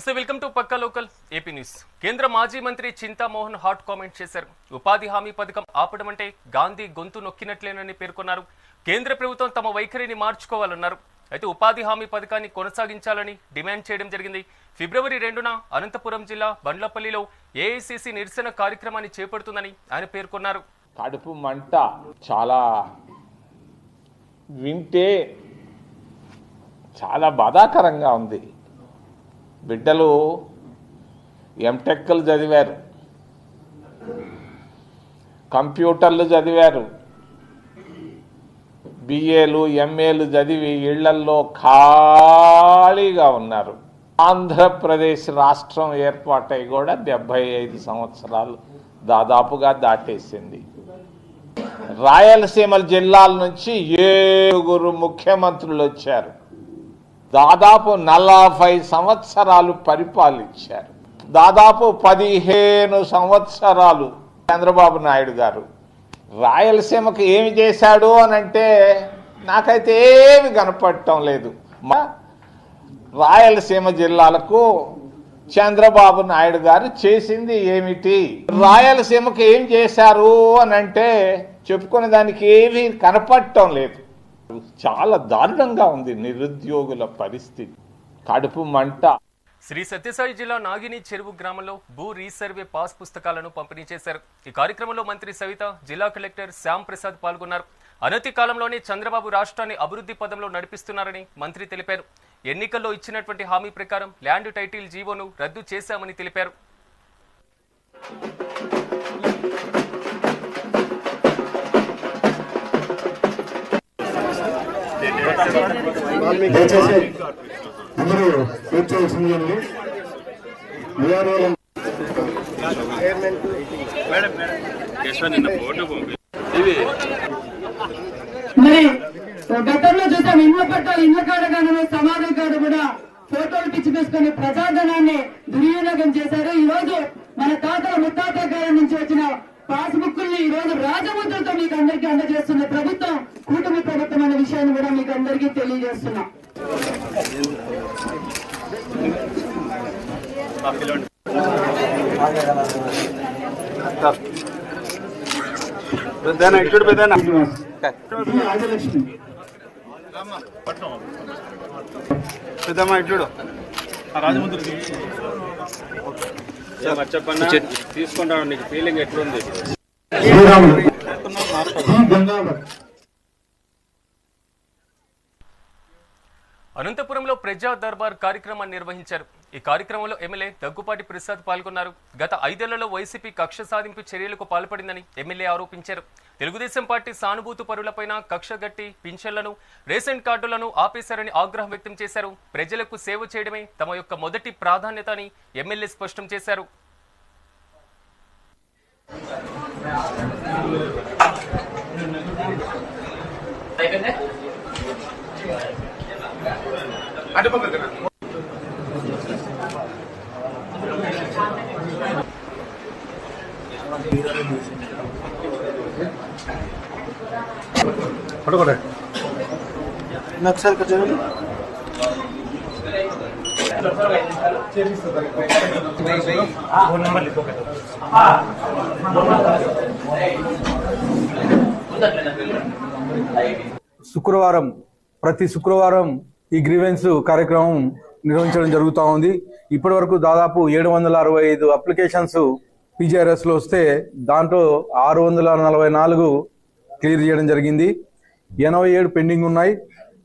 నమస్తే welcome to పక్కా local AP news. కేంద్ర మాజీ మంత్రి చింతామోహన్ హాట్ కామెంట్ చేశారు. ఉపాధి హామీ పథకం ఆపడం అంటే గాంధీ గొంతు నొక్కినట్లేనని పేర్కొన్నారు. కేంద్ర ప్రభుత్వం తమ వైఖరిని మార్చుకోవాలన్నారు. అయితే ఉపాధి హామీ పథకాన్ని కొనసాగించాలని డిమాండ్ చేయడం జరిగింది. ఫిబ్రవరి రెండున అనంతపురం జిల్లా బండ్లపల్లిలో ఏఐసిసి నిరసన కార్యక్రమాన్ని చేపడుతుందని ఆయన పేర్కొన్నారు. కడుపు మంట చాలా వింటే చాలా బాధాకరంగా ఉంది. బిడ్డలు ఎంటెక్లు చదివారు. కంప్యూటర్లు చదివారు. బిఏలు ఎంఏలు చదివి ఇళ్ళల్లో ఖాళీగా ఉన్నారు. ఆంధ్రప్రదేశ్ రాష్ట్రం ఏర్పాటై కూడా డెబ్భై ఐదు సంవత్సరాలు దాదాపుగా దాటేసింది. రాయలసీమ జిల్లాల నుంచి ఏగురు ముఖ్యమంత్రులు వచ్చారు. దాదాపు నలభై సంవత్సరాలు పరిపాలించారు. దాదాపు పదిహేను సంవత్సరాలు చంద్రబాబు నాయుడు గారు రాయలసీమకు ఏమి చేశాడు అని అంటే నాకైతే ఏమి కనపడటం లేదు. మా రాయలసీమ జిల్లాలకు చంద్రబాబు నాయుడు గారు చేసింది ఏమిటి? రాయలసీమకు ఏం చేశారు అని అంటే చెప్పుకునే దానికి ఏమీ కనపడటం లేదు. చాలా దారుణంగా ఉంది నిరుద్యోగుల పరిస్థితి. కడుపు మంట. శ్రీ సత్యసాయి జిల్లా నాగిని చెరువు గ్రామంలో భూ రీసర్వే పాస్ పుస్తకాలను పంపిణీ చేశారు. ఈ కార్యక్రమంలో మంత్రి సవిత జిల్లా కలెక్టర్ శ్యామ్ ప్రసాద్ పాల్గొన్నారు. అనతి కాలంలోనే చంద్రబాబు రాష్ట్రాన్ని అభివృద్ధి పదంలో నడిపిస్తున్నారని మంత్రి తెలిపారు. ఎన్నికల్లో ఇచ్చినటువంటి హామీ ప్రకారం ల్యాండ్ టైటిల్ జీవోను రద్దు చేశామని తెలిపారు. దయచేసి అందరూ మరి గతంలో చూసాం ఇండ్ల పట్టాలు ఇండ్ల కాడ కానీ సమాధుల కాడ కూడా ఫోటోలు పిచ్చి వేసుకుని ప్రజాధనాన్ని దుర్వినియోగం చేశారు. ఈ రోజు మన తాతల ముత్తాతల కాలం నుంచి వచ్చిన పాస్బుక్కుల్ని ఈ రోజు రాజముద్రతో మీకు అందరికీ అందజేస్తున్న ప్రభుత్వం కూటమి ప్రభుత్వం అనే విషయాన్ని కూడా మీకు అందరికీ తెలియజేస్తున్నాం. పెద్దమ్మ ఇట్లు చెప్పన్నా? తీసుకుంటాను నీకు ఫీలింగ్ ఎట్లుంది? అనంతపురంలో ప్రజా దర్బార్ కార్యక్రమాన్ని నిర్వహించారు. ఈ కార్యక్రమంలో ఎమ్మెల్యే దగ్గుపాటి ప్రసాద్ పాల్గొన్నారు. గత ఐదేళ్ళలో వైసీపీ కక్ష సాధింపు చర్యలకు పాల్పడిందని ఎమ్మెల్యే ఆరోపించారు. తెలుగుదేశం పార్టీ సానుభూతి పరులపైన కక్ష గట్టి పింఛన్లను రేషన్ కార్డులను ఆపేశారని ఆగ్రహం వ్యక్తం చేశారు. ప్రజలకు సేవ చేయడమే తమ యొక్క మొదటి ప్రాధాన్యత అని ఎమ్మెల్యే స్పష్టం చేశారు. ఒకసారి శుక్రవారం ప్రతి శుక్రవారం ఈ గ్రీవెన్స్ కార్యక్రమం నిర్వహించడం జరుగుతూ ఉంది. ఇప్పటి వరకు దాదాపు ఏడు వందల అరవై ఐదు అప్లికేషన్స్ PGRS లో వస్తే దాంట్లో ఆరు వందల నలభై నాలుగు క్లియర్ చేయడం జరిగింది. ఎనభై ఏడు పెండింగ్ ఉన్నాయి.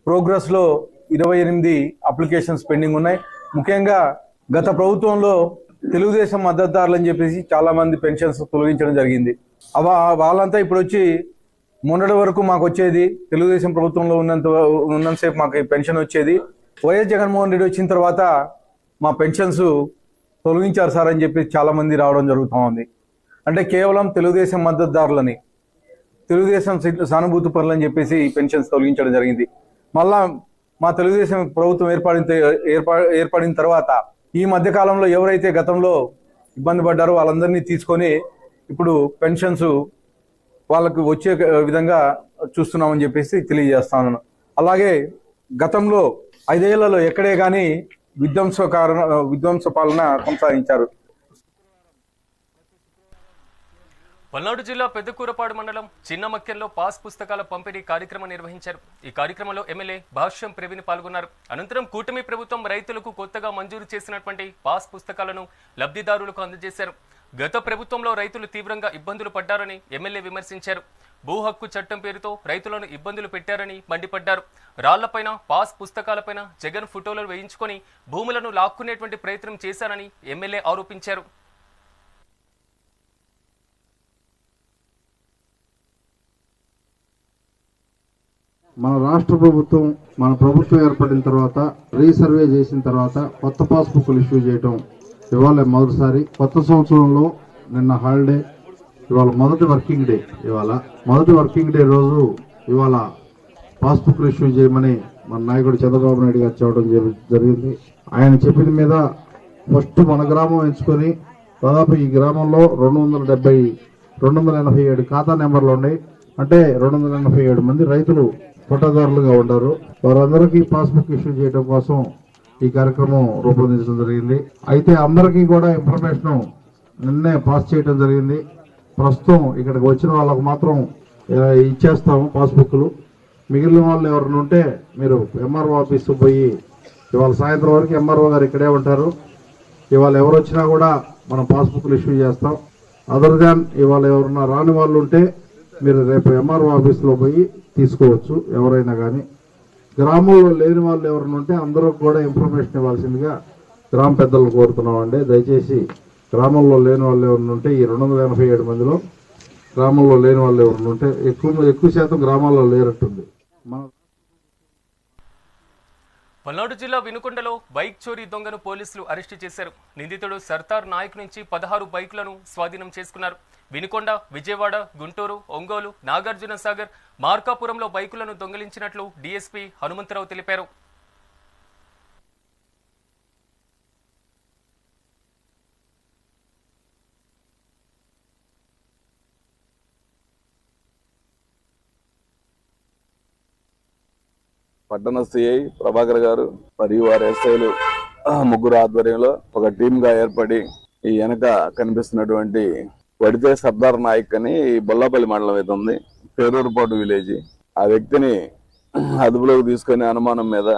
ప్రోగ్రెస్లో ఇరవై ఎనిమిది అప్లికేషన్స్ పెండింగ్ ఉన్నాయి. ముఖ్యంగా గత ప్రభుత్వంలో తెలుగుదేశం మద్దతుదారులు అని చెప్పేసి చాలామంది పెన్షన్స్ తొలగించడం జరిగింది. అవ వాళ్ళంతా ఇప్పుడు వచ్చి మొన్నటి వరకు మాకు వచ్చేది తెలుగుదేశం ప్రభుత్వంలో ఉన్నంత ఉన్నంతసేపు మాకు పెన్షన్ వచ్చేది. వైఎస్ జగన్మోహన్ రెడ్డి వచ్చిన తర్వాత మా పెన్షన్స్ తొలగించారు సార్ అని చెప్పి చాలామంది రావడం జరుగుతూ ఉంది. అంటే కేవలం తెలుగుదేశం మద్దతుదారులని తెలుగుదేశం సానుభూతి పనులు అని చెప్పేసి పెన్షన్స్ తొలగించడం జరిగింది. మళ్ళా మా తెలుగుదేశం ప్రభుత్వం ఏర్పడిన ఏర్పా ఏర్పడిన తర్వాత ఈ మధ్య కాలంలో ఎవరైతే గతంలో ఇబ్బంది పడ్డారో వాళ్ళందరినీ తీసుకొని ఇప్పుడు పెన్షన్స్ వాళ్ళకు వచ్చే విధంగా చూస్తున్నామని చెప్పేసి తెలియజేస్తాను అలాగే గతంలో ఐదేళ్ళలో ఎక్కడే కానీ విధ్వంసకార విధ్వంస పాలన కొనసాగించారు. పల్నాడు జిల్లా పెద్దకూరపాడు మండలం చిన్నమక్కెల్లో పాస్ పుస్తకాల పంపిణీ కార్యక్రమం నిర్వహించారు. ఈ కార్యక్రమంలో ఎమ్మెల్యే భాష్యం ప్రవీణ్ పాల్గొన్నారు. అనంతరం కూటమి ప్రభుత్వం రైతులకు కొత్తగా మంజూరు చేసినటువంటి పాస్ పుస్తకాలను లబ్ధిదారులకు అందజేశారు. గత ప్రభుత్వంలో రైతులు తీవ్రంగా ఇబ్బందులు పడ్డారని ఎమ్మెల్యే విమర్శించారు. భూ హక్కు చట్టం పేరుతో రైతులను ఇబ్బందులు పెట్టారని మండిపడ్డారు. రాళ్ళపైన పాస్ పుస్తకాలపైన జగన్ ఫోటోలు వేయించుకొని భూములను లాక్కునేటువంటి ప్రయత్నం చేశారని ఎమ్మెల్యే ఆరోపించారు. మన రాష్ట్ర ప్రభుత్వం మన ప్రభుత్వం ఏర్పడిన తర్వాత రీసర్వే చేసిన తర్వాత కొత్త పాస్బుక్లు ఇష్యూ చేయటం ఇవాళ మొదటిసారి కొత్త సంవత్సరంలో నిన్న హాలిడే ఇవాళ మొదటి వర్కింగ్ డే ఇవాళ. మొదటి వర్కింగ్ డే రోజు ఇవాళ పాస్బుక్లు ఇష్యూ చేయమని మన నాయకుడు చంద్రబాబు నాయుడు గారు చెప్పడం జరిగింది. ఆయన చెప్పిన మీద ఫస్ట్ మన గ్రామం ఎంచుకొని దాదాపు ఈ గ్రామంలో రెండు వందల డెబ్బై రెండు వందల ఎనభై ఏడు ఖాతా నెంబర్లు ఉన్నాయి. అంటే రెండు వందల ఎనభై ఏడు మంది రైతులు పట్టాదారులుగా ఉన్నారు వారందరికీ పాస్బుక్ ఇష్యూ చేయడం కోసం ఈ కార్యక్రమం రూపొందించడం జరిగింది. అయితే అందరికీ కూడా ఇన్ఫర్మేషన్ నిన్నే పాస్ చేయడం జరిగింది. ప్రస్తుతం ఇక్కడికి వచ్చిన వాళ్ళకు మాత్రం ఇచ్చేస్తాము పాస్బుక్లు. మిగిలిన వాళ్ళు ఎవరైనా ఉంటే మీరు ఎంఆర్ఓ ఆఫీస్కి పోయి ఇవాళ సాయంత్రం వరకు ఎంఆర్ఓ గారు ఇక్కడే ఉంటారు. ఇవాళ ఎవరు వచ్చినా కూడా మనం పాస్బుక్లు ఇష్యూ చేస్తాం. అదర్ దాన్ ఇవాళ ఎవరన్నా రాని వాళ్ళు ఉంటే మీరు రేపు ఎంఆర్ఓ ఆఫీస్లో పోయి తీసుకోవచ్చు ఎవరైనా కానీ గ్రామంలో లేని వాళ్ళు ఎవరైనా ఉంటే అందరూ కూడా ఇన్ఫర్మేషన్ ఇవ్వాల్సిందిగా గ్రామ పెద్దలు కోరుతున్నామండి. దయచేసి గ్రామంలో లేని వాళ్ళు ఎవరైనా ఉంటే ఈ రెండు వందల ఎనభై ఏడు మందిలో గ్రామంలో లేని వాళ్ళు ఎవరైనా ఉంటే ఎక్కువ ఎక్కువ శాతం గ్రామాల్లో లేనట్టుంది. మన పల్నాడు జిల్లా వినుకొండలో బైక్ చోరీ దొంగను పోలీసులు అరెస్టు చేశారు. నిందితుడు సర్దార్ నాయక్ నుంచి పదహారు బైకులను స్వాధీనం చేసుకున్నారు. వినుకొండ విజయవాడ గుంటూరు ఒంగోలు నాగార్జున సాగర్ మార్కాపురంలో బైకులను దొంగిలించినట్లు డీఎస్పీ హనుమంతరావు తెలిపారు. పట్టణ సిఐ ప్రభాకర్ గారు మరియు వారి ఎస్ఐలు ముగ్గురు ఆధ్వర్యంలో ఒక టీమ్గా ఏర్పడి ఈ వెనక కనిపిస్తున్నటువంటి వడితే సర్దార్ నాయక్ అని ఈ బొల్లాపల్లి మండలం అయితే ఉంది. పేరూరుపాటు విలేజ్. ఆ వ్యక్తిని అదుపులోకి తీసుకొని అనుమానం మీద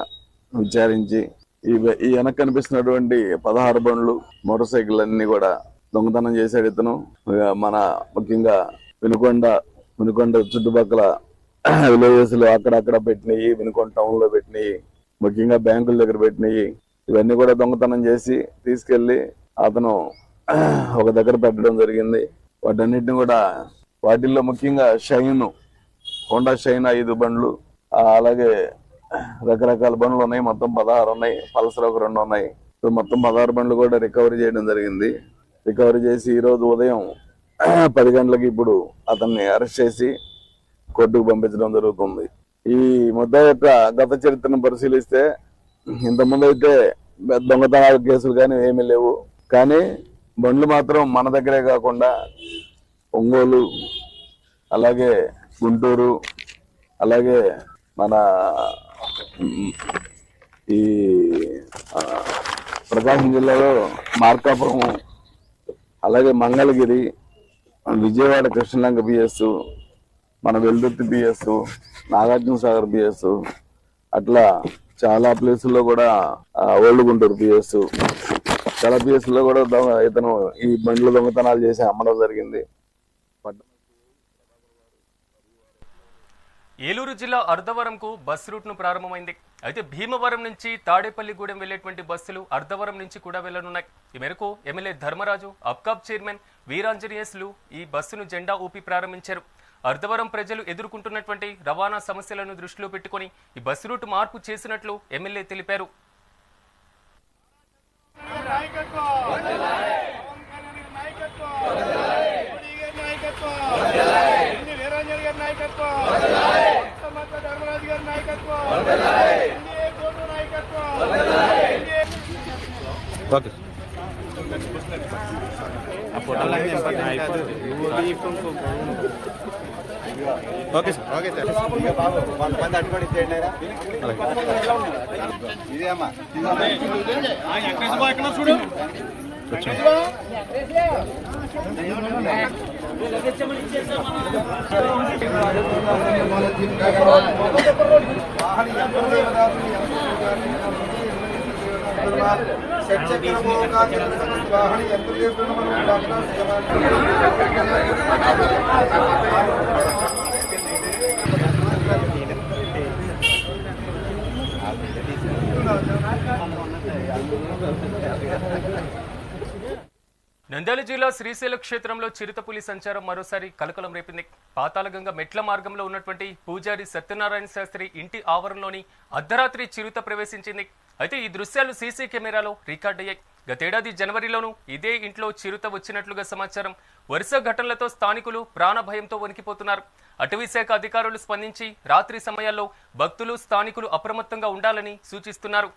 విచారించి ఈ ఈ వెనక కనిపిస్తున్నటువంటి పదహారు బండ్లు మోటార్ సైకిల్ అన్ని కూడా దొంగతనం చేశాడు ఇతను. మన ముఖ్యంగా వినుకొండ వినుకొండ చుట్టుపక్కల విలేజెస్లో అక్కడక్కడ పెట్టినవి వినుకొండ టౌన్లో ముఖ్యంగా బ్యాంకుల దగ్గర పెట్టినవి ఇవన్నీ కూడా దొంగతనం చేసి తీసుకెళ్ళి అతను ఒక దగ్గర పెట్టడం జరిగింది. వాటన్నిటిని కూడా వాటిల్లో ముఖ్యంగా షైన్ హోండా షైన్ ఐదు బండ్లు అలాగే రకరకాల బండ్లు ఉన్నాయి. మొత్తం పదహారు ఉన్నాయి. పల్సర్ ఒక రెండు ఉన్నాయి. సో మొత్తం పదహారు బండ్లు కూడా రికవరీ చేయడం జరిగింది. రికవరీ చేసి ఈ రోజు ఉదయం పది గంటలకు ఇప్పుడు అతన్ని అరెస్ట్ చేసి కోర్టుకు పంపించడం జరుగుతుంది. ఈ ముద్ద యొక్క గత చరిత్రను పరిశీలిస్తే ఇంతకుముందు అయితే దొంగతనాల కేసులు కానీ ఏమీ లేవు. కానీ బండ్లు మాత్రం మన దగ్గరే కాకుండా ఒంగోలు అలాగే గుంటూరు అలాగే మన ఈ ప్రకాశం జిల్లాలో మార్కాపురం అలాగే మంగళగిరి విజయవాడ కృష్ణలంక బిఎస్ మన వెల్దుర్తి బిఎస్ నాగార్జున సాగర్ బిఎస్ అట్లా చాలా ప్లేసుల్లో కూడా ఓల్డ్ గుంటూరు బిఎస్ చాలా బిఎస్లో కూడా ఇతను ఈ బండ్లు దొంగతనాలు చేసి అమ్మడం జరిగింది. ఏలూరు జిల్లా అర్ధవరంకు బస్ రూట్ను ప్రారంభమైంది. అయితే భీమవరం నుంచి తాడేపల్లిగూడెం వెళ్ళేటువంటి బస్సులు అర్ధవరం నుంచి కూడా వెళ్ళనున్నాయి ఈ మేరకు MLA Dharmaraju APCOB chairman Veeranjaneyulu ఈ బస్సును జెండా ఊపి ప్రారంభించారు. అర్ధవరం ప్రజలు ఎదుర్కొంటున్నటువంటి రవాణా సమస్యలను దృష్టిలో పెట్టుకుని ఈ బస్సు రూట్ మార్పు చేసినట్లు ఎమ్మెల్యే తెలిపారు. Okay. Okay sir. Okay sir. కొంతమంది అట్టుకొని ఇచ్చేయండి ఇదే అమ్మా. నంద్యాల జిల్లా శ్రీశైల క్షేత్రంలో చిరుతపులి సంచారం మరోసారి కలకలం రేపింది. పాతాళగంగ మెట్ల మార్గంలో ఉన్నటువంటి పూజారి సత్యనారాయణ శాస్త్రి ఇంటి ఆవరణలోని అర్ధరాత్రి చిరుత ప్రవేశించింది. అయితే ఈ దృశ్యాలు సీసీ కెమెరాలో రికార్డ్ అయ్యాయి. గతేడాది జనవరిలోనూ ఇదే ఇంట్లో చిరుత వచ్చినట్లుగా సమాచారం. వరుస ఘటనలతో స్థానికులు ప్రాణ భయంతో వణికిపోతున్నారు. అటవీశాఖ అధికారులు స్పందించి రాత్రి సమయాల్లో భక్తులు స్థానికులు అప్రమత్తంగా ఉండాలని సూచిస్తున్నారు.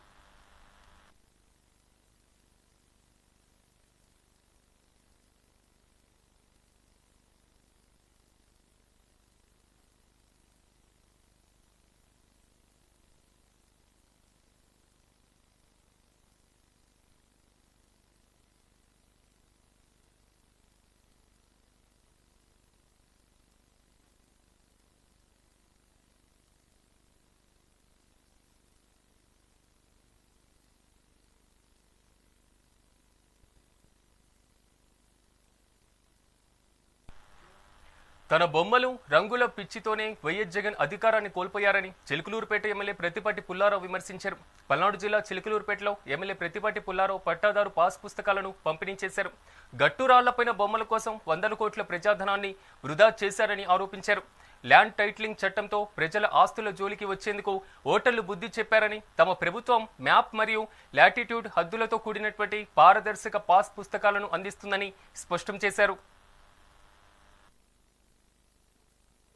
తన బొమ్మలు రంగుల పిచ్చితోనే వైఎస్ జగన్ అధికారాన్ని కోల్పోయారని చిలుకలూరుపేట ఎమ్మెల్యే ప్రతిపాటి పుల్లారావు విమర్శించారు. పల్నాడు జిల్లా చిలుకలూరుపేటలో ఎమ్మెల్యే ప్రతిపాటి పుల్లారావు పట్టాదారు పాస్ పుస్తకాలను పంపిణీ చేశారు. గట్టురాళ్ళపైన బొమ్మల కోసం వందల కోట్ల ప్రజాధనాన్ని వృధా చేశారని ఆరోపించారు. ల్యాండ్ టైటిలింగ్ చట్టంతో ప్రజల ఆస్తుల జోలికి వచ్చేందుకు ఓటర్లు బుద్ధి చెప్పారని తమ ప్రభుత్వం మ్యాప్ మరియు లాటిట్యూడ్ హద్దులతో కూడినటువంటి పారదర్శక పాస్ పుస్తకాలను అందిస్తుందని స్పష్టం చేశారు.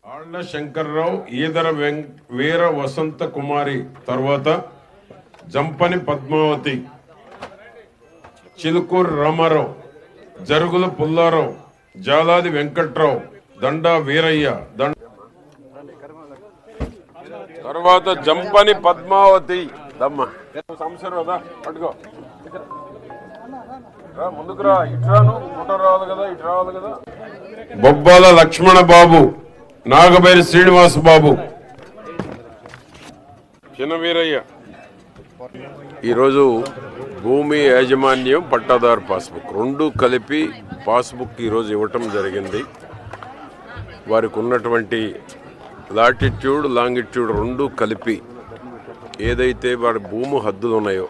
ఆళ్ళ శంకర్రావు ఈదర వెం- వీర వసంత కుమారి తర్వాత జంపని పద్మావతి చిలుకూరు రామారావు జరుగుల పుల్లారావు జాలాది వెంకట్రావు దండా వీరయ్య దండ తర్వాత జంపని పద్మావతి. దమ్మ. సంవత్సరం కదా పట్టుకో. ముందుకు రా. ఇటు రాను రావాలి కదా ఇటు రావాలి కదా. బొబ్బాల లక్ష్మణ బాబు నాగబైరి శ్రీనివాస్ బాబు. చిన్న వీరయ్య. ఈరోజు భూమి యాజమాన్యం పట్టాదారు పాస్బుక్. రెండు కలిపి పాస్బుక్ ఈరోజు ఇవ్వటం జరిగింది. వారికి ఉన్నటువంటి లాటిట్యూడ్ లాంగిట్యూడ్ రెండు కలిపి ఏదైతే వారి భూమి హద్దులు ఉన్నాయో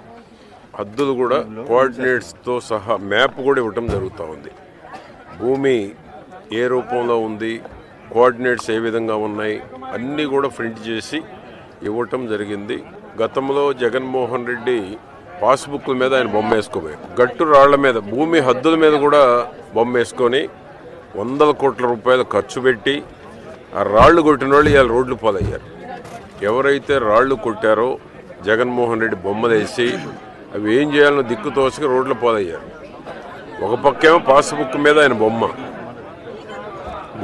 హద్దులు కూడా కోఆర్డినేట్స్తో సహా మ్యాప్ కూడా ఇవ్వటం జరుగుతూ ఉంది. భూమి ఏ రూపంలో ఉంది? కోఆర్డినేట్స్ ఏ విధంగా ఉన్నాయి అన్నీ కూడా ప్రింట్ చేసి ఇవ్వటం జరిగింది. గతంలో జగన్మోహన్ రెడ్డి పాస్బుక్ల మీద ఆయన బొమ్మ వేసుకోబోయారు. గట్టు రాళ్ళ మీద భూమి హద్దుల మీద కూడా బొమ్మ వేసుకొని వందల కోట్ల రూపాయలు ఖర్చు పెట్టి ఆ రాళ్ళు కొట్టిన వాళ్ళు ఇవాళ రోడ్లు పాలయ్యారు. ఎవరైతే రాళ్ళు కొట్టారో జగన్మోహన్ రెడ్డి బొమ్మలేసి అవి ఏం చేయాలనో దిక్కు తోసుకు రోడ్లు పాలయ్యారు. ఒక పక్కేమో పాస్బుక్ మీద ఆయన బొమ్మ.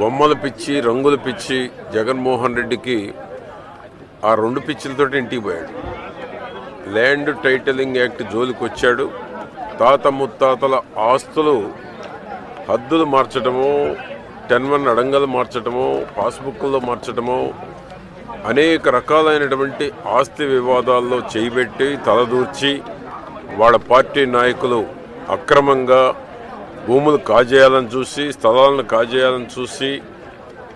బొమ్మల పిచ్చి రంగుల పిచ్చి జగన్మోహన్ రెడ్డికి ఆ రెండు పిచ్చిలతో ఇంటికి పోయాడు. ల్యాండ్ టైటిలింగ్ యాక్ట్ జోలికి వచ్చాడు తాత ముత్తాతల ఆస్తులు హద్దులు మార్చడము టెన్ వన్ అడంగలు మార్చడము పాస్బుక్లో మార్చడము అనేక రకాలైనటువంటి ఆస్తి వివాదాల్లో చేయబెట్టి తలదూర్చి వాళ్ళ పార్టీ నాయకులు అక్రమంగా భూములు కాజేయాలని చూసి స్థలాలను కాజేయాలని చూసి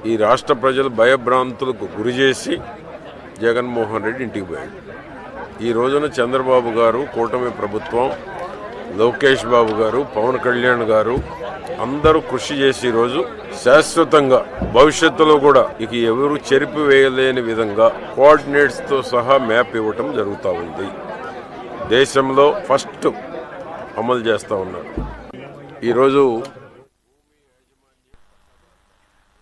ఈ రాష్ట్ర ప్రజలు భయభ్రాంతులకు గురి చేసి జగన్మోహన్ రెడ్డి ఇంటికి పోయాడు. ఈ రోజున చంద్రబాబు గారు కూటమి ప్రభుత్వం లోకేష్ బాబు గారు పవన్ కళ్యాణ్ గారు అందరూ కృషి చేసి ఈరోజు శాశ్వతంగా భవిష్యత్తులో కూడా ఇక ఎవరు చెరిపి వేయలేని విధంగా కోఆర్డినేట్స్తో సహా మ్యాప్ ఇవ్వటం జరుగుతూ ఉంది. దేశంలో ఫస్ట్ అమలు చేస్తూ ఉన్నారు. ఈరోజు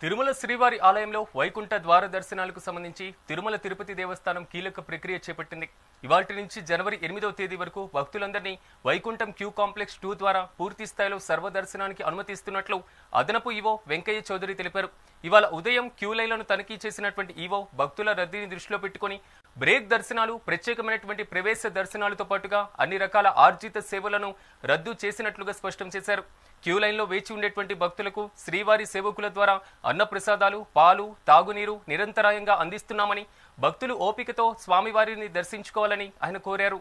తిరుమల శ్రీవారి ఆలయంలో వైకుంఠ ద్వార దర్శనాలకు సంబంధించి తిరుమల తిరుపతి దేవస్థానం కీలక ప్రక్రియ చేపట్టింది. ఇవాటి నుంచి జనవరి ఎనిమిదవ తేదీ వరకు భక్తులందరినీ వైకుంఠం క్యూ కాంప్లెక్స్ టూ ద్వారా పూర్తి స్థాయిలో సర్వదర్శనానికి అనుమతిస్తున్నట్లు అదనపు ఈవో వెంకయ్య చౌదరి తెలిపారు. ఇవాళ ఉదయం క్యూ లైన్లను తనిఖీ చేసినటువంటి ఈవో భక్తుల రద్దీని దృష్టిలో పెట్టుకొని బ్రేక్ దర్శనాలు ప్రత్యేకమైనటువంటి ప్రవేశ దర్శనాలతో పాటుగా అన్ని రకాల ఆర్జిత సేవలను రద్దు చేసినట్లుగా స్పష్టం చేశారు. క్యూ లైన్లో వేచి ఉండేటువంటి భక్తులకు శ్రీవారి సేవకుల ద్వారా అన్నప్రసాదాలు పాలు తాగునీరు నిరంతరాయంగా అందిస్తున్నామని భక్తులు ఓపికతో స్వామివారిని దర్శించుకోవాలని ఆయన కోరారు.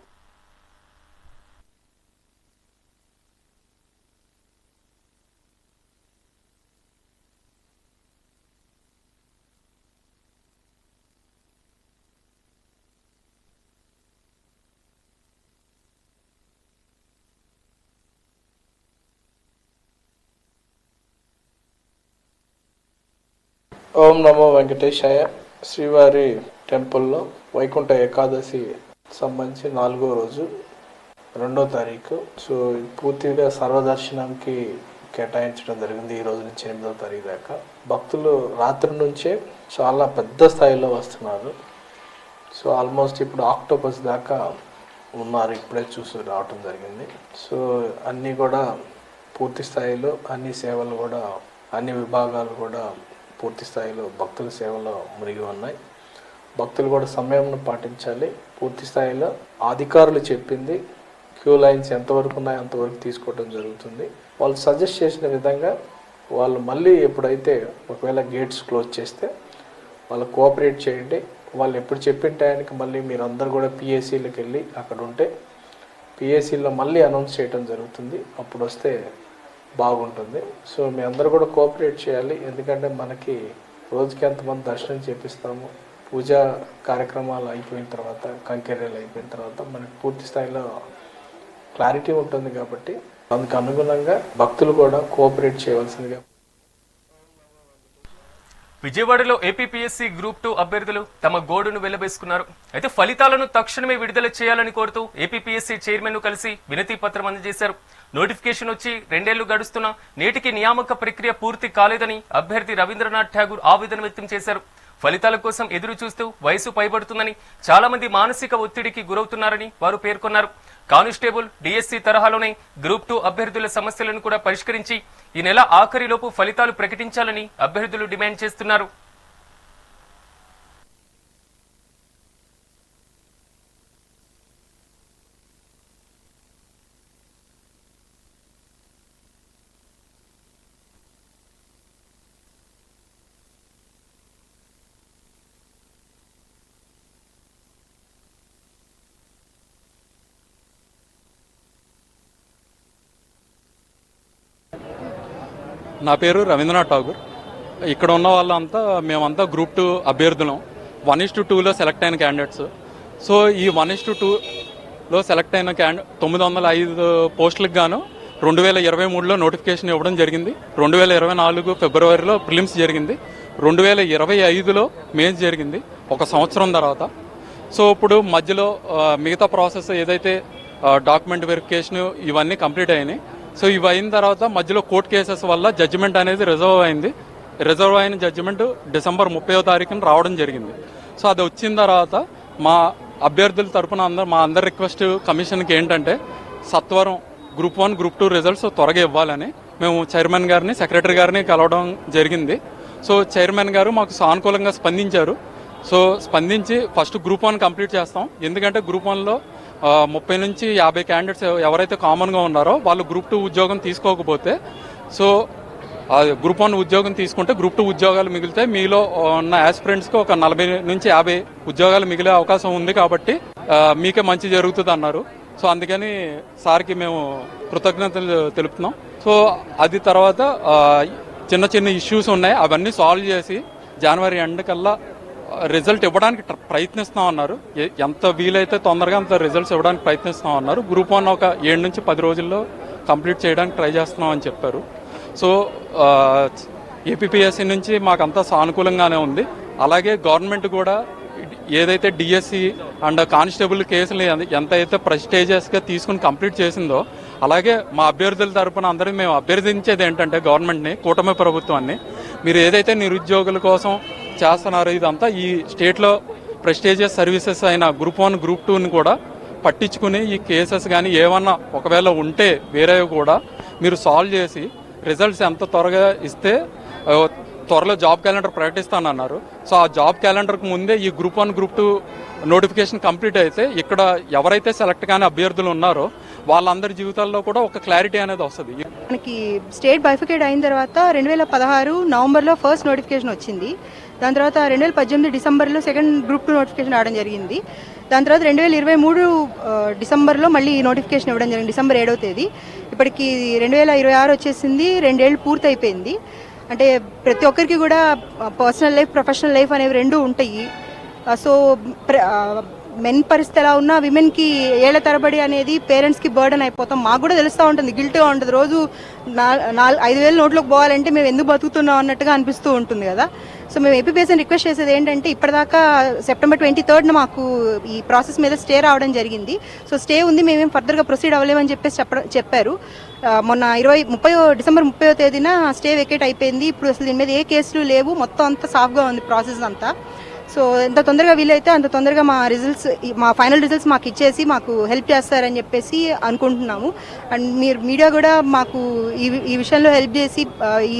ఓం నమో వెంకటేశాయ. శ్రీవారి టెంపుల్లో వైకుంఠ ఏకాదశి సంబంధించి నాలుగో రోజు రెండో తారీఖు. సో పూర్తిగా సర్వదర్శనంకి కేటాయించడం జరిగింది ఈ రోజు నుంచి ఎనిమిదో తారీఖు దాకా. భక్తులు రాత్రి నుంచే చాలా పెద్ద స్థాయిలో వస్తున్నారు. సో ఆల్మోస్ట్ ఇప్పుడు ఆక్టోపస్ దాకా ఉన్నారు ఇప్పుడే చూసి రావటం జరిగింది. సో అన్నీ కూడా పూర్తి స్థాయిలో అన్ని సేవలు కూడా అన్ని విభాగాలు కూడా పూర్తి స్థాయిలో భక్తుల సేవలో మునిగి ఉన్నాయి. భక్తులు కూడా సమయంను పాటించాలి. పూర్తి స్థాయిలో అధికారులు చెప్పింది క్యూ లైన్స్ ఎంతవరకు ఉన్నాయో అంతవరకు తీసుకోవడం జరుగుతుంది. వాళ్ళు సజెస్ట్ చేసిన విధంగా వాళ్ళు మళ్ళీ ఎప్పుడైతే ఒకవేళ గేట్స్ క్లోజ్ చేస్తే వాళ్ళు కోఆపరేట్ చేయండి. వాళ్ళు ఎప్పుడు చెప్పిన టయానికి మళ్ళీ మీరు అందరు కూడా పిఎస్సీలకు వెళ్ళి అక్కడ ఉంటే పిఎస్సీలో మళ్ళీ అనౌన్స్ చేయడం జరుగుతుంది. అప్పుడు వస్తే బాగుంటుంది. సో మీ అందరూ కూడా కోఆపరేట్ చేయాలి. ఎందుకంటే మనకి రోజుకి ఎంతమంది దర్శనం చేపిస్తాము. పూజా కార్యక్రమాలు అయిపోయిన తర్వాత కంకెర్యలు అయిపోయిన తర్వాత మనకి పూర్తి స్థాయిలో క్లారిటీ ఉంటుంది కాబట్టి అందుకు అనుగుణంగా భక్తులు కూడా కోఆపరేట్ చేయవలసిందిగా విజయవాడలో ఏపీపీఎస్సీ గ్రూప్ టూ అభ్యర్థులు తమ గోడును వెల్లబేసుకున్నారు అయితే ఫలితాలను తక్షణమే విడుదల చేయాలని కోరుతూ ఏపీపీఎస్సీ చైర్మన్ను కలిసి వినతి పత్రం అందజేశారు. నోటిఫికేషన్ వచ్చి రెండేళ్ళు గడుస్తున్నా నేటికి నియామక ప్రక్రియ పూర్తి కాలేదని అభ్యర్థి రవీంద్రనాథ్ ఠాగూర్ ఆవేదన వ్యక్తం చేశారు. ఫలితాల కోసం ఎదురు చూస్తూ వయసు పైబడుతుందని చాలా మంది మానసిక ఒత్తిడికి గురవుతున్నారని వారు పేర్కొన్నారు. కానిస్టేబుల్ డిఎస్సి తరహాలోనే గ్రూప్ టూ అభ్యర్థుల సమస్యలను కూడా పరిష్కరించి ఈ నెల ఆఖరిలోపు ఫలితాలు ప్రకటించాలని అభ్యర్థులు డిమాండ్ చేస్తున్నారు. నా పేరు రవీంద్రనాథ్ ఠాగూర్. ఇక్కడ ఉన్న వాళ్ళంతా మేమంతా గ్రూప్ టూ అభ్యర్థులం. వన్ ఇస్ టు టూలో సెలెక్ట్ అయిన క్యాండిడేట్స్ సో ఈ వన్ ఇస్ టు టూలో సెలెక్ట్ అయిన క్యాండి తొమ్మిది వందల ఐదు పోస్టులకు గాను రెండు వేల ఇరవై మూడులో నోటిఫికేషన్ ఇవ్వడం జరిగింది. రెండు వేల ఇరవై నాలుగు ఫిబ్రవరిలో ప్రిలిమ్స్ జరిగింది. రెండు వేల ఇరవై ఐదులో మేజ్ జరిగింది ఒక సంవత్సరం తర్వాత. సో ఇప్పుడు మధ్యలో మిగతా ప్రాసెస్ ఏదైతే డాక్యుమెంట్ వెరిఫికేషన్ ఇవన్నీ కంప్లీట్ అయినాయి. సో ఇవి అయిన తర్వాత మధ్యలో కోర్టు కేసెస్ వల్ల జడ్జిమెంట్ అనేది రిజర్వ్ అయింది. రిజర్వ్ అయిన జడ్జిమెంట్ డిసెంబర్ ముప్పై తారీఖున రావడం జరిగింది. సో అది వచ్చిన తర్వాత మా అభ్యర్థుల తరపున అందరు మా అందరి రిక్వెస్ట్ కమిషన్కి ఏంటంటే సత్వరం group one group two results త్వరగా ఇవ్వాలని మేము చైర్మన్ గారిని సెక్రటరీ గారిని కలవడం జరిగింది. సో చైర్మన్ గారు మాకు సానుకూలంగా స్పందించారు. సో స్పందించి ఫస్ట్ గ్రూప్ వన్ కంప్లీట్ చేస్తాం. ఎందుకంటే గ్రూప్ వన్లో ముప్పై నుంచి యాభై క్యాండిడేట్స్ ఎవరైతే కామన్గా ఉన్నారో వాళ్ళు గ్రూప్ టూ ఉద్యోగం తీసుకోకపోతే సో గ్రూప్ వన్ ఉద్యోగం తీసుకుంటే గ్రూప్ టూ ఉద్యోగాలు మిగిలితే మీలో ఉన్న యాస్పిరెంట్స్కి ఒక నలభై నుంచి యాభై ఉద్యోగాలు మిగిలే అవకాశం ఉంది కాబట్టి మీకే మంచి జరుగుతుంది అన్నారు. సో అందుకని సార్కి మేము కృతజ్ఞతలు తెలుపుతున్నాం. సో అది తర్వాత చిన్న చిన్న ఇష్యూస్ ఉన్నాయి. అవన్నీ సాల్వ్ చేసి జనవరి ఎండ్ కల్లా రిజల్ట్ ఇవ్వడానికి ట్ర- ప్రయత్నిస్తాం అన్నారు. ఎంత వీలైతే తొందరగా అంత రిజల్ట్స్ ఇవ్వడానికి ప్రయత్నిస్తాం అన్నారు. గ్రూప్ వన్ ఒక ఏడు నుంచి పది రోజుల్లో కంప్లీట్ చేయడానికి ట్రై చేస్తున్నాం అని చెప్పారు. సో ఏపీపీఎస్సీ నుంచి మాకంతా సానుకూలంగానే ఉంది. అలాగే గవర్నమెంట్ కూడా ఏదైతే డిఎస్సి అండ్ కానిస్టేబుల్ కేసులు ఎంత- అయితే ప్రెస్టేజియస్గా తీసుకుని కంప్లీట్ చేసిందో అలాగే మా అభ్యర్థుల తరపున అందరూ మేము అభ్యర్థించేది ఏంటంటే గవర్నమెంట్ని కూటమి ప్రభుత్వాన్ని. మీరు ఏదైతే నిరుద్యోగుల కోసం చేస్తున్నారు. ఇదంతా ఈ స్టేట్లో ప్రెస్టేజియస్ సర్వీసెస్ అయిన గ్రూప్ వన్ గ్రూప్ టూని కూడా పట్టించుకుని ఈ కేసెస్ కానీ ఏమన్నా ఒకవేళ ఉంటే వేరేవి కూడా మీరు సాల్వ్ చేసి రిజల్ట్స్ ఎంత త్వరగా ఇస్తే త్వరలో జాబ్ క్యాలెండర్ ప్రకటిస్తానన్నారు. సో ఆ జాబ్ క్యాలెండర్కి ముందే ఈ group one group two notification complete అయితే ఇక్కడ ఎవరైతే సెలెక్ట్ కాని అభ్యర్థులు ఉన్నారో వాళ్ళందరి జీవితాల్లో కూడా ఒక క్లారిటీ అనేది వస్తుంది. మనకి స్టేట్ బైఫికేట్ అయిన తర్వాత రెండు వేల పదహారు నవంబర్లో ఫస్ట్ నోటిఫికేషన్ వచ్చింది. దాని తర్వాత రెండు వేల పద్దెనిమిది డిసెంబర్లో సెకండ్ గ్రూప్ టూ నోటిఫికేషన్ రావడం జరిగింది. దాని తర్వాత రెండు వేల ఇరవై మూడు డిసెంబర్లో మళ్ళీ నోటిఫికేషన్ ఇవ్వడం జరిగింది డిసెంబర్ ఏడవ తేదీ. ఇప్పటికి రెండు వేల ఇరవై ఆరు వచ్చేసింది రెండేళ్ళు పూర్తయిపోయింది. అంటే ప్రతి ఒక్కరికి కూడా పర్సనల్ లైఫ్ ప్రొఫెషనల్ లైఫ్ అనేవి రెండు ఉంటాయి. సో ప్ర- మెన్ పరిస్థితి ఎలా ఉన్నా విమెన్కి ఏళ్ళ తరబడి అనేది పేరెంట్స్కి బర్డన్ అయిపోతాం. మాకు కూడా తెలుస్తూ ఉంటుంది గిల్ట్గా ఉంటుంది. రోజు నాలుగు ఐదు వేలు నోట్లోకి పోవాలంటే మేము ఎందుకు బతుకుతున్నాం అన్నట్టుగా అనిపిస్తూ ఉంటుంది కదా. సో మేము ఏపీపీఎస్ని రిక్వెస్ట్ చేసేది ఏంటంటే ఇప్పటిదాకా సెప్టెంబర్ ట్వంటీ థర్డ్న మాకు ఈ ప్రాసెస్ మీద స్టే రావడం జరిగింది. సో స్టే ఉంది మేమేం ఫర్దర్గా ప్రొసీడ్ అవ్వలేమని చెప్పేసి చెప్ప చెప్పారు. మొన్న ఇరవై ముప్పై డిసెంబర్ ముప్పై తేదీన స్టే వెకేట్ అయిపోయింది. ఇప్పుడు అసలు దీని మీద ఏ కేసులు లేవు. మొత్తం అంతా సాఫ్గా ఉంది ప్రాసెస్ అంతా. సో ఎంత తొందరగా వీలైతే అంత తొందరగా మా రిజల్ట్స్ మా ఫైనల్ రిజల్ట్స్ మాకు ఇచ్చేసి మాకు హెల్ప్ చేస్తారని చెప్పేసి అనుకుంటున్నాము. అండ్ మీరు మీడియా కూడా మాకు ఈ ఈ విషయంలో హెల్ప్ చేసి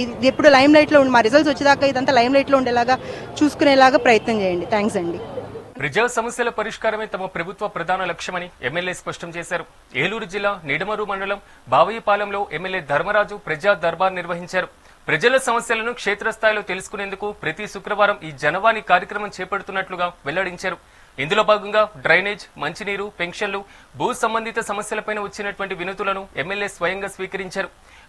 ఇది ఎప్పుడు లైమ్ లైట్లో ఉండి మా రిజల్ట్స్ వచ్చేదాకా ఇదంతా లైమ్ లైట్లో ఉండేలాగా చూసుకునేలాగా ప్రయత్నం చేయండి. థ్యాంక్స్ అండి. ప్రజా సమస్యల పరిష్కారమే తమ ప్రభుత్వ ప్రధాన లక్ష్యమని ఎమ్మెల్యే స్పష్టం చేశారు. ఏలూరు జిల్లా నిడమరు మండలం బావయ్యపాలెంలో ఎమ్మెల్యే ధర్మరాజు ప్రజా దర్బార్ నిర్వహించారు. ప్రజల సమస్యలను క్షేత్రస్థాయిలో తెలుసుకునేందుకు ప్రతి శుక్రవారం ఈ జనవాణి కార్యక్రమం చేపడుతున్నట్లుగా వెల్లడించారు. ఇందులో భాగంగా డ్రైనేజ్ మంచినీరు పెన్షన్లు భూ సంబంధిత సమస్యలపైన వచ్చినటువంటి వినతులను ఎమ్మెల్యే స్వయంగా స్వీకరించారు.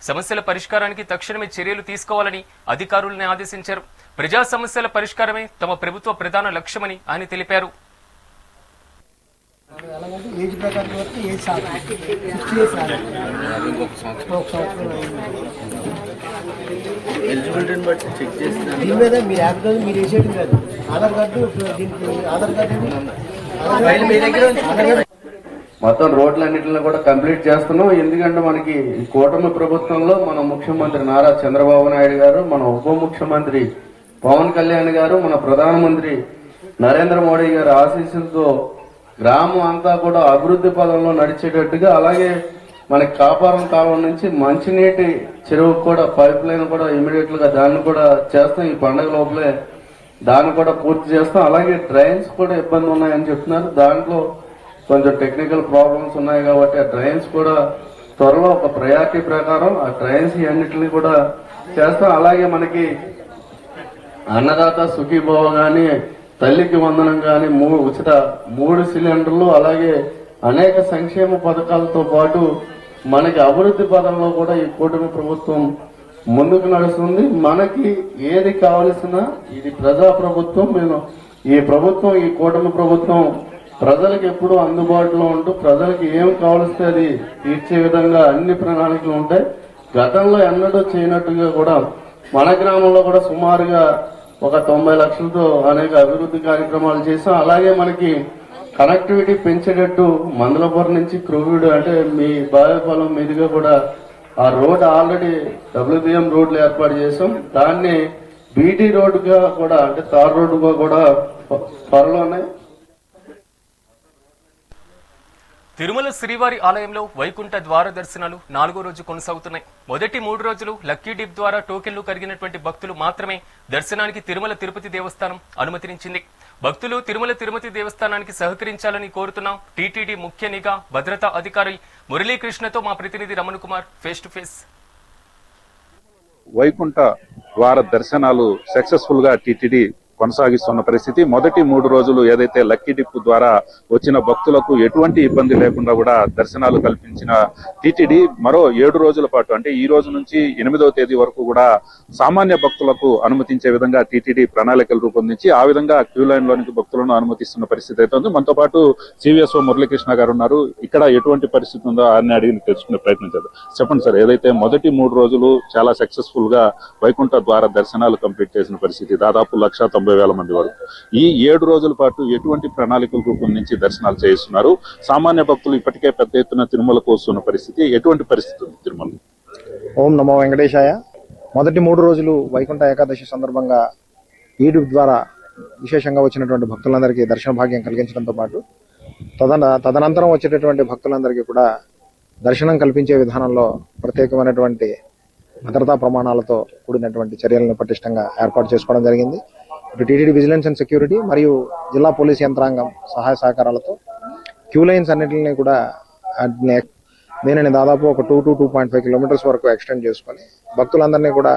సమస్యల పరిష్కారానికి తక్షణమే చర్యలు తీసుకోవాలని అధికారులను ఆదేశించారు. ప్రజా సమస్యల పరిష్కారమే తమ ప్రభుత్వ ప్రధాన లక్ష్యమని ఆయన తెలిపారు. ఇంకొక సంవత్సరం. ఎలిజిబిలిటీని బట్టి చెక్ చేసి దీని మీద మీరు యాప్ కాదు మీరు వేసేది కాదు. ఆధార్ కార్డు దీనికి ఆధార్ కార్డు. మొత్తం రోడ్లన్నింటిని కూడా కంప్లీట్ చేస్తున్నాం. ఎందుకంటే మనకి ఈ కూటమి ప్రభుత్వంలో మన ముఖ్యమంత్రి నారా చంద్రబాబు నాయుడు గారు మన ఉప ముఖ్యమంత్రి పవన్ కళ్యాణ్ గారు మన ప్రధానమంత్రి నరేంద్ర మోడీ గారి ఆశీస్సులతో గ్రామం అంతా కూడా అభివృద్ధి పదంలో నడిచేటట్టుగా అలాగే మనకి కాపారం కాలం నుంచి మంచినీటి చెరువు కూడా పైప్ లైన్ కూడా ఇమీడియట్గా దాన్ని కూడా చేస్తాం. ఈ పండుగ లోపలే దాన్ని కూడా పూర్తి చేస్తాం. అలాగే డ్రైన్స్ కూడా ఇబ్బంది ఉన్నాయని చెప్తున్నారు. దాంట్లో కొంచెం టెక్నికల్ ప్రాబ్లమ్స్ ఉన్నాయి కాబట్టి ఆ డ్రైన్స్ కూడా త్వరలో ఒక ప్రయారిటీ ప్రకారం ఆ డ్రైన్స్ అన్నిటిని కూడా చేస్తాం. అలాగే మనకి అన్నదాత సుఖీభావ గాని తల్లికి వందనం గాని మూడు ఉచిత మూడు సిలిండర్లు అలాగే అనేక సంక్షేమ పథకాలతో పాటు మనకి అభివృద్ధి పదంలో కూడా ఈ కూటమి ప్రభుత్వం ముందుకు నడుస్తుంది. మనకి ఏది కావలసిన ఇది ప్రజా ప్రభుత్వం మేము ఈ ప్రభుత్వం ఈ కూటమి ప్రభుత్వం ప్రజలకు ఎప్పుడూ అందుబాటులో ఉంటూ ప్రజలకు ఏం కావలిస్తే అది తీర్చే విధంగా అన్ని ప్రణాళికలు ఉంటాయి. గతంలో ఎన్నడూ చేయనట్టుగా కూడా మన గ్రామంలో కూడా సుమారుగా ఒక తొంభై లక్షలతో అనేక అభివృద్ధి కార్యక్రమాలు చేసాం అలాగే మనకి కనెక్టివిటీ పెంచేటట్టు మందలపురం నుంచి క్రూవిడు అంటే మీ బావేపాలెం మీదుగా కూడా ఆ రోడ్ ఆల్రెడీ డబ్ల్యూబిఎం రోడ్లు ఏర్పాటు చేసాం. దాన్ని బీటీ రోడ్డుగా కూడా అంటే తార్ రోడ్డుగా కూడా త్వరలోనే తిరుమల శ్రీవారి ఆలయంలో వైకుంఠ ద్వార దర్శనాలు నాలుగో రోజు కొనసాగుతున్నాయి. మొదటి మూడు రోజులు లక్కీ డిప్ ద్వారా టోకెన్లు కరిగినటువంటి భక్తులు మాత్రమే దర్శనానికి తిరుమల తిరుపతి దేవస్థానం అనుమతించింది భక్తులు తిరుమల తిరుమతి దేవస్థానానికి సహకరించాలని కోరుతున్నాం. టీటీడీ ముఖ్య నిఘా భద్రతా అధికారి మురళీకృష్ణతో మా ప్రతినిధి Ramana Kumar face to face. Vaikuntha ద్వార దర్శనాలు సక్సెస్ఫుల్గా టీటీడీ కొనసాగిస్తున్న పరిస్థితి. మొదటి మూడు రోజులు ఏదైతే లక్కీ డిప్ ద్వారా వచ్చిన భక్తులకు ఎటువంటి ఇబ్బంది లేకుండా కూడా దర్శనాలు కల్పించిన టీటీడీ మరో ఏడు రోజుల పాటు అంటే ఈ రోజు నుంచి ఎనిమిదవ తేదీ వరకు కూడా సామాన్య భక్తులకు అనుమతించే విధంగా టీటీడీ ప్రణాళికలు రూపొందించి ఆ విధంగా క్యూ లైన్ లోనికి భక్తులను అనుమతిస్తున్న పరిస్థితి అయితే ఉంది. మనతో పాటు సివిఎస్ఓ మురళీకృష్ణ గారు ఉన్నారు. ఇక్కడ ఎటువంటి పరిస్థితి ఉందో అని అడిగి తెలుసుకునే ప్రయత్నం చేద్దాం. చెప్పండి సార్ ఏదైతే మొదటి మూడు రోజులు చాలా సక్సెస్ఫుల్గా వైకుంఠ ద్వార దర్శనాలు కంప్లీట్ చేసిన పరిస్థితి దాదాపు లక్ష తొంభై వేల మంది వరకు. ఈ ఏడు రోజుల పాటు ఎటువంటి ప్రణాళికలు రూపొందించి దర్శనాలు చేయిస్తున్నారు? సామాన్య భక్తులు ఇప్పటికే పెద్ద ఎత్తున తిరుమలకు వస్తున్న పరిస్థితి ఎటువంటి పరిస్థితి ఉంది తిరుమల ఓం నమో వెంకటేశాయ. మొదటి మూడు రోజులు వైకుంఠ ఏకాదశి సందర్భంగా ఈడు ద్వారా విశేషంగా వచ్చినటువంటి భక్తులందరికీ దర్శన భాగ్యం కలిగించడంతో పాటు తదన తదనంతరం వచ్చేటటువంటి భక్తులందరికీ కూడా దర్శనం కల్పించే విధానంలో ప్రత్యేకమైనటువంటి భద్రతా ప్రమాణాలతో కూడినటువంటి చర్యలను పటిష్టంగా ఏర్పాటు చేసుకోవడం జరిగింది. ఇటు టీటీడీ విజిలెన్స్ అండ్ సెక్యూరిటీ మరియు జిల్లా పోలీస్ యంత్రాంగం సహాయ సహకారాలతో క్యూ లైన్స్ అన్నింటిని కూడా దీనిని దాదాపు ఒక two to two point five kilometres వరకు ఎక్స్టెండ్ చేసుకొని భక్తులందరినీ కూడా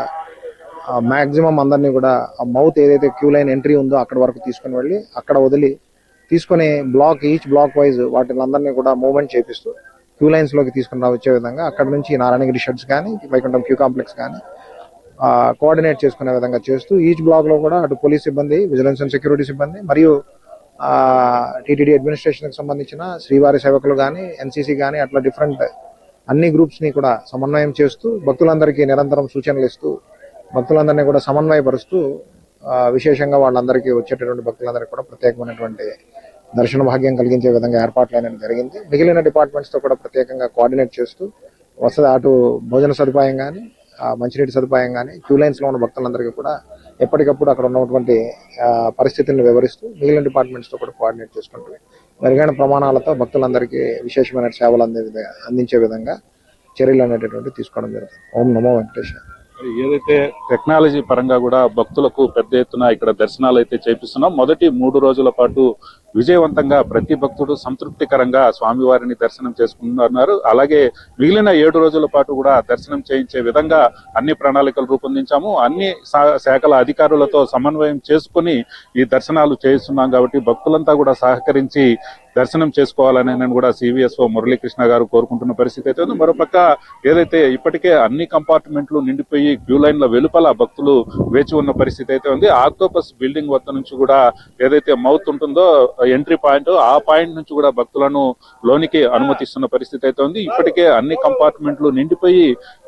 మ్యాక్సిమం అందరినీ కూడా ఆ మౌత్ ఏదైతే క్యూ లైన్ ఎంట్రీ ఉందో అక్కడ వరకు తీసుకొని వెళ్ళి అక్కడ వదిలి తీసుకొని బ్లాక్ ఈచ్ బ్లాక్ వైజ్ వాటిని అందరినీ కూడా మూవ్మెంట్ చేపిస్తూ క్యూ లైన్స్లోకి తీసుకుని రా- వచ్చే విధంగా అక్కడ నుంచి నారాయణగిరి షెడ్స్ కానీ వైకుంఠం క్యూ కాంప్లెక్స్ కానీ కోఆర్డినేట్ చేసుకునే విధంగా చేస్తూ ఈచ్ బ్లాక్లో కూడా అటు పోలీస్ సిబ్బంది విజిలెన్స్ అండ్ సెక్యూరిటీ సిబ్బంది మరియు టీటీడీ అడ్మినిస్ట్రేషన్కి సంబంధించిన శ్రీవారి సేవకులు కానీ ఎన్సీసీ కానీ అట్లా డిఫరెంట్ అన్ని గ్రూప్స్ని కూడా సమన్వయం చేస్తూ భక్తులందరికీ నిరంతరం సూచనలు ఇస్తూ భక్తులందరినీ కూడా సమన్వయపరుస్తూ విశేషంగా వాళ్ళందరికీ వచ్చేటటువంటి భక్తులందరికీ కూడా ప్రత్యేకమైనటువంటి దర్శన భాగ్యం కలిగించే విధంగా ఏర్పాట్లు అనేది జరిగింది. మిగిలిన డిపార్ట్మెంట్స్తో కూడా ప్రత్యేకంగా కోఆర్డినేట్ చేస్తూ వసతి అటు భోజన సదుపాయం కానీ మంచినీటి సదుపాయం కానీ క్యూ లైన్స్లో ఉన్న భక్తులందరికీ కూడా ఎప్పటికప్పుడు అక్కడ ఉన్నటువంటి పరిస్థితులను వివరిస్తూ మిగిలిన డిపార్ట్మెంట్స్తో కూడా కోఆర్డినేట్ చేసుకుంటూ మెరుగైన ప్రమాణాలతో భక్తులందరికీ విశేషమైన సేవలు అందే విధంగా అందించే విధంగా చర్యలు అనేటటువంటి తీసుకోవడం జరుగుతుంది. ఓం నమో వెంకటేశ్వర మరి ఏదైతే టెక్నాలజీ పరంగా కూడా భక్తులకు పెద్ద ఎత్తున ఇక్కడ దర్శనాలు అయితే చేపిస్తున్నాం మొదటి మూడు రోజుల పాటు విజయవంతంగా ప్రతి భక్తుడు సంతృప్తికరంగా స్వామివారిని దర్శనం చేసుకున్నారు అలాగే మిగిలిన ఏడు రోజుల పాటు కూడా దర్శనం చేయించే విధంగా అన్ని ప్రణాళికలు రూపొందించాము. అన్ని శా- శాఖల అధికారులతో సమన్వయం చేసుకుని ఈ దర్శనాలు చేయిస్తున్నాం కాబట్టి భక్తులంతా కూడా సహకరించి దర్శనం చేసుకోవాలని నేను కూడా సివిఎస్ఓ మురళీకృష్ణ గారు కోరుకుంటున్న పరిస్థితి అయితే ఉంది. మరోపక్క ఏదైతే ఇప్పటికే అన్ని కంపార్ట్మెంట్లు నిండిపోయి క్యూ లైన్ల వెలుపల భక్తులు వేచి ఉన్న పరిస్థితి అయితే ఉంది. ఆక్టోపస్ బిల్డింగ్ వద్ద నుంచి కూడా ఏదైతే మౌత్ ఉంటుందో ఎంట్రీ పాయింట్ ఆ పాయింట్ నుంచి కూడా భక్తులను లోనికి అనుమతిస్తున్న పరిస్థితి అయితే ఉంది. ఇప్పటికే అన్ని కంపార్ట్మెంట్లు నిండిపోయి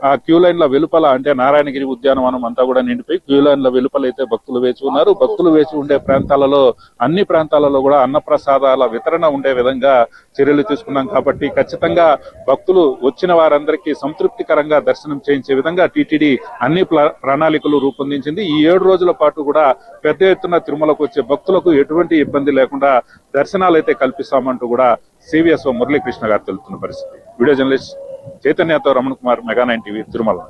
ఆ క్యూ లైన్ల వెలుపల అంటే నారాయణగిరి ఉద్యానవనం అంతా కూడా నిండిపోయి క్యూ లైన్ల వెలుపల అయితే భక్తులు వేచి ఉన్నారు. భక్తులు వేచి ఉండే ప్రాంతాలలో అన్ని ప్రాంతాలలో కూడా అన్నప్రసాదాల వితరణ ఉండే విధంగా చర్యలు తీసుకున్నాం కాబట్టి ఖచ్చితంగా భక్తులు వచ్చిన వారందరికీ సంతృప్తికరంగా దర్శనం చేయించే విధంగా టీటీడీ అన్ని ప్రణాళికలు రూపొందించింది. ఈ ఏడు రోజుల పాటు కూడా పెద్ద ఎత్తున తిరుమలకు వచ్చే భక్తులకు ఎటువంటి ఇబ్బంది లేకుండా దర్శనాలు అయితే కల్పిస్తామంటూ కూడా సివిఎస్ఓ మురళీకృష్ణ గారు తెలుపుతున్న పరిస్థితి. Video journalist చైతన్యతో Ramana Kumar mega nine TV Tirumala